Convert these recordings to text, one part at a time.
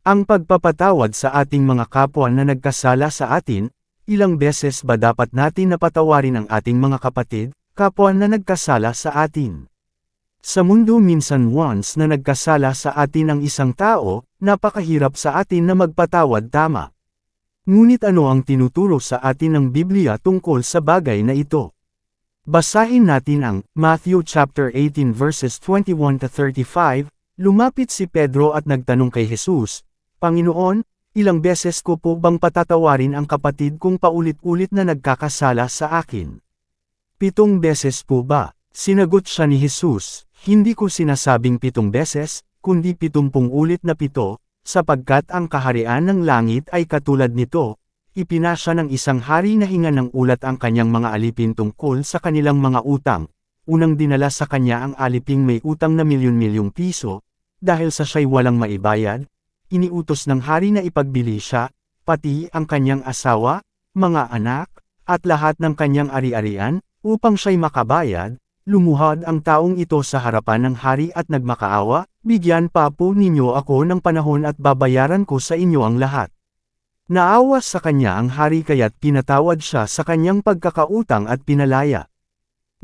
Ang pagpapatawad sa ating mga kapwa na nagkasala sa atin, ilang beses ba dapat natin napatawarin ang ating mga kapatid, kapwa na nagkasala sa atin? Sa mundo minsan once na nagkasala sa atin ang isang tao, napakahirap sa atin na magpatawad tama. Ngunit ano ang tinuturo sa atin ng Biblia tungkol sa bagay na ito? Basahin natin ang Matthew chapter 18 verses 21 to 35. Lumapit si Pedro at nagtanong kay Jesus, Panginoon, ilang beses ko po bang patatawarin ang kapatid kong paulit-ulit na nagkakasala sa akin? Pitong beses po ba? Sinagot siya ni Jesus, hindi ko sinasabing pitong beses, kundi pitumpung ulit na pito, sapagkat ang kaharian ng langit ay katulad nito, ipinasya ng isang hari na hinga ng ulat ang kanyang mga alipin tungkol sa kanilang mga utang. Unang dinala sa kanya ang aliping may utang na milyon-milyong piso, dahil sa siya'y walang maibayad, iniutos ng hari na ipagbili siya, pati ang kanyang asawa, mga anak, at lahat ng kanyang ari-arian, upang siya'y makabayad, lumuhad ang taong ito sa harapan ng hari at nagmakaawa, bigyan pa po ninyo ako ng panahon at babayaran ko sa inyo ang lahat. Naawa sa kanya ang hari kaya't pinatawad siya sa kanyang pagkakautang at pinalaya.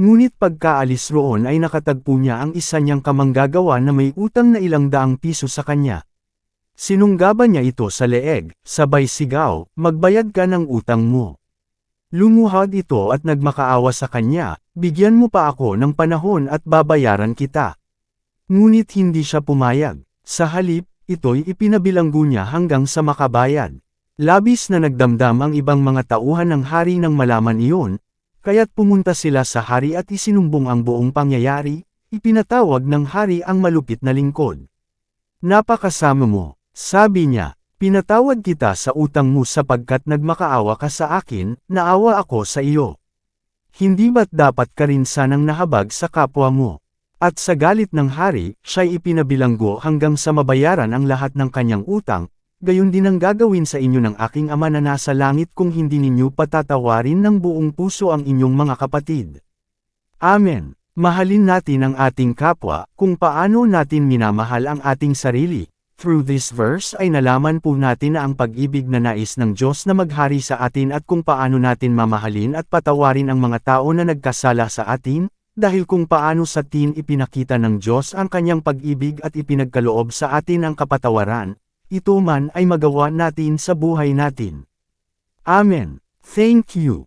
Ngunit pagkaalis roon ay nakatagpo niya ang isa niyang kamanggagawa na may utang na ilang daang piso sa kanya. Sinunggaban niya ito sa leeg, sabay sigaw, magbayad ka ng utang mo. Lumuhad ito at nagmakaawa sa kanya, bigyan mo pa ako ng panahon at babayaran kita. Ngunit hindi siya pumayag. Sa halip, ito'y ipinabilanggo niya hanggang sa makabayad. Labis na nagdamdam ang ibang mga tauhan ng hari nang malaman iyon, kaya't pumunta sila sa hari at isinumbong ang buong pangyayari, ipinatawag ng hari ang malupit na lingkod. Napakasama mo, sabi niya, pinatawad kita sa utang mo sapagkat nagmakaawa ka sa akin, naawa ako sa iyo. Hindi ba't dapat ka rin sanang nahabag sa kapwa mo? At sa galit ng hari, siya'y ipinabilanggo hanggang sa mabayaran ang lahat ng kanyang utang, gayon din ang gagawin sa inyo ng aking ama na nasa langit kung hindi ninyo patatawarin ng buong puso ang inyong mga kapatid. Amen. Mahalin natin ang ating kapwa, kung paano natin minamahal ang ating sarili. Through this verse ay nalaman po natin na ang pag-ibig na nais ng Diyos na maghari sa atin at kung paano natin mamahalin at patawarin ang mga tao na nagkasala sa atin, dahil kung paano sa tin ipinakita ng Diyos ang kanyang pag-ibig at ipinagkaloob sa atin ang kapatawaran, ito man ay magawa natin sa buhay natin. Amen. Thank you.